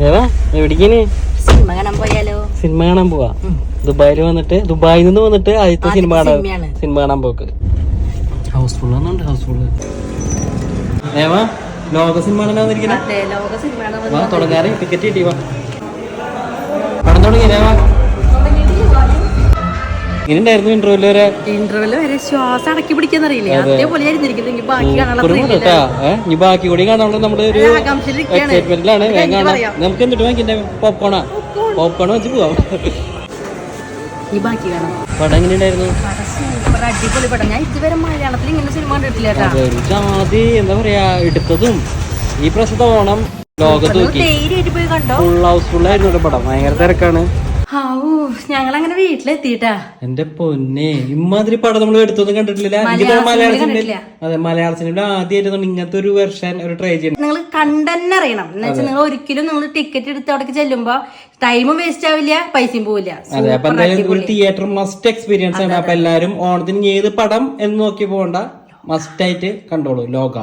Cinema കാണാൻ പോയാലോ? Cinema കാണാൻ പോവാ. ദുബായിൽ വന്നിട്ട് ദുബായിൽ നിന്ന് വന്നിട്ട് ആദ്യത്തെ സിനിമ കാണാൻ സിനിമ കാണാൻ പോക്ക്. ഹൗസ്ഫുൾ ആണെന്നുണ്ട് ഹൗസ്ഫുൾ ഏവാ? ലോക സിനിമ കാണാൻ. തുടങ്ങാറ്. ടിക്കറ്റ് കിട്ടി വാ. പടം തുടങ്ങി ഏവാ? ഇനിണ്ടായിരുന്നു ഇന്റർവ്യൂൽ വരെ? ഇന്റർവെൽ വരെ ശ്വാസം അടക്കി പിടിക്കാന്നറിയില്ലേ? അതേപോലെ ആയിരുന്നിരിക്കുന്നെങ്കിൽ ബാക്കി കാണാനുള്ള ഇനി ബാക്കി കൂടി കാണാനുള്ള നമ്മുടെ ഒരു. എക്സൈറ്റ്മെന്റിലാണ്. നമുക്ക് എന്നിട്ട് പോപ്കോണാ പോപ്കോൺ വെച്ച് പോവാം. ഈ ബാക്കി കാണാം. പടം എങ്ങനെയുണ്ടായിരുന്നു അടിപൊളി പടം. ഞാൻ ഇതുവരെ മലയാളത്തിൽ ഇങ്ങനെ സിനിമ കണ്ടിട്ടില്ല ജാതി എന്താ പറയാ എടുത്തതും ഈ പ്രശ്നത്തെ ഓണം ലോകത്ത് നോക്കി. ഫുൾ ഹൗസ്ഫുൾ ആയിരുന്നു പടം. ഭയങ്കര തിരക്കാണ്. ഹാവൂ അങ്ങനെ വീട്ടിലെത്തിട്ടാ എന്റെ പൊന്നെ ഇമ്മാതിരി പടം നമ്മൾ എടുത്തൊന്നും കണ്ടിട്ടില്ല. മലയാള സിനിമ. അതെ മലയാള സിനിമ ആദ്യമായിട്ട് ഇങ്ങനത്തെ ഒരു വെർഷൻ ഒരു ട്രൈ ചെയ്യണം നിങ്ങൾ കണ്ടെന്നെ അറിയണം. എന്ന് വെച്ചാൽ നിങ്ങൾ ഒരിക്കലും നിങ്ങൾ ടിക്കറ്റ് എടുത്ത് അവിടേക്ക് ചെല്ലുമ്പോ ടൈമും വേസ്റ്റ് ആവില്ല പൈസയും പോവില്ല. അതെ അപ്പൊ എന്തായാലും ഒരു തിയേറ്റർ മസ്റ്റ് എക്സ്പീരിയൻസ് ആണ്. അപ്പൊ എല്ലാരും ഓണത്തിന് ഏത് പടം എന്ന് നോക്കി പോകണ്ട. മസ്റ്റ് ആയിട്ട് കണ്ടോളൂ. ലോക.